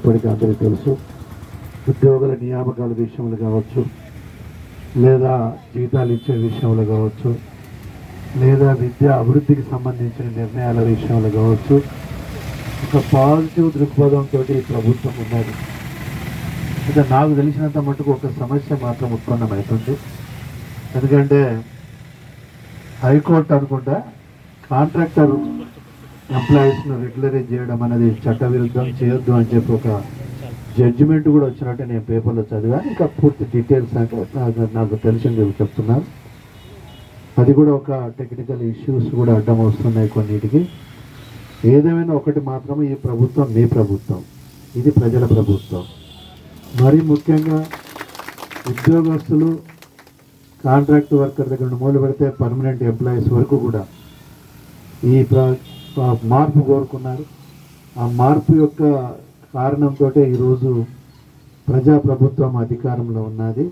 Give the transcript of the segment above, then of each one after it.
ఇప్పటికీ అందరికీ తెలుసు ఉద్యోగుల నియామకాల విషయంలో కావచ్చు లేదా జీతాలు ఇచ్చే విషయంలో కావచ్చు లేదా విద్యా అభివృద్ధికి సంబంధించిన నిర్ణయాల విషయంలో కావచ్చు ఒక పాజిటివ్ దృక్పథంతో ఈ ప్రభుత్వం ఉన్నది. అయితే నాకు తెలిసినంత మటుకు ఒక సమస్య మాత్రం ఉత్పన్నమవుతుంది. ఎందుకంటే హైకోర్టు అనుకుంటా కాంట్రాక్టర్ ఎంప్లాయీస్ను రెగ్యులరైజ్ చేయడం అనేది చట్టవిరుద్ధం చేయొద్దు అని చెప్పి ఒక జడ్జిమెంట్ కూడా వచ్చినట్టు నేను పేపర్లో చదివాను. ఇంకా పూర్తి డీటెయిల్స్ అంటే నాకు తెలిసింది చెప్తున్నాను అది కూడా ఒక టెక్నికల్ ఇష్యూస్ కూడా అడ్డం వస్తున్నాయి కొన్నిటికి. ఏదేమైనా ఒకటి మాత్రమే ఈ ప్రభుత్వం మీ ప్రభుత్వం. ఇది ప్రజల ప్రభుత్వం. మరి ముఖ్యంగా ఉద్యోగస్తులు కాంట్రాక్ట్ వర్కర్ దగ్గర నుండి మొదలు పెడితే పర్మనెంట్ ఎంప్లాయీస్ వరకు కూడా ఈ ప్ర మార్పు కోరుకున్నారు. ఆ మార్పు యొక్క కారణంతో ఈరోజు ప్రజాప్రభుత్వం అధికారంలో ఉన్నది.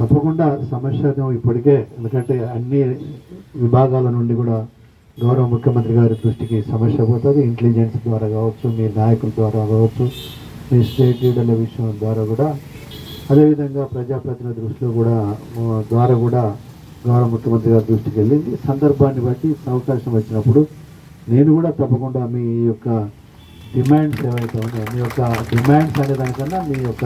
తప్పకుండా సమస్య ఇప్పటికే ఎందుకంటే అన్ని విభాగాల నుండి కూడా గౌరవ ముఖ్యమంత్రి గారి దృష్టికి సమస్య పోతుంది. ఇంటెలిజెన్స్ ద్వారా కావచ్చు మీ నాయకుల ద్వారా కావచ్చు మీ స్టేట్ లీడర్ల విషయం ద్వారా కూడా. అదేవిధంగా ప్రజాప్రతినిధి దృష్టిలో కూడా ద్వారా కూడా గౌరవ ముఖ్యమంత్రి గారి దృష్టికి వెళ్ళింది. సందర్భాన్ని బట్టి అవకాశం వచ్చినప్పుడు నేను కూడా తప్పకుండా మీ యొక్క డిమాండ్స్ ఏవైతే ఉన్నాయో మీ యొక్క డిమాండ్స్ అనే దానికన్నా మీ యొక్క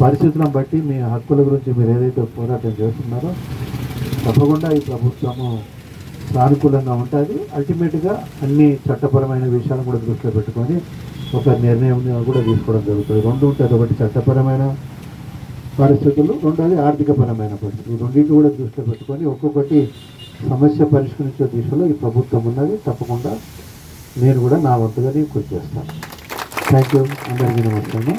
పరిస్థితులను బట్టి మీ హక్కుల గురించి మీరు ఏదైతే పోరాటం చేస్తున్నారో తప్పకుండా ఈ ప్రభుత్వము సానుకూలంగా ఉంటుంది. అల్టిమేట్గా అన్ని చట్టపరమైన విషయాలను కూడా దృష్టిలో పెట్టుకొని ఒక నిర్ణయం కూడా తీసుకోవడం జరుగుతుంది. రెండు ఉంటుంది ఒకటి చట్టపరమైన పరిస్థితులు రెండోది ఆర్థికపరమైన పరిస్థితులు. రెండింటి కూడా దృష్టిలో పెట్టుకొని ఒక్కొక్కటి సమస్య పరిష్కరించే దిశలో ఈ ప్రభుత్వం ఉన్నది. తప్పకుండా నేను కూడా నా వంతుగా నేను కృషి చేస్తాను థ్యాంక్ యూ అందరికీ నమస్కారం.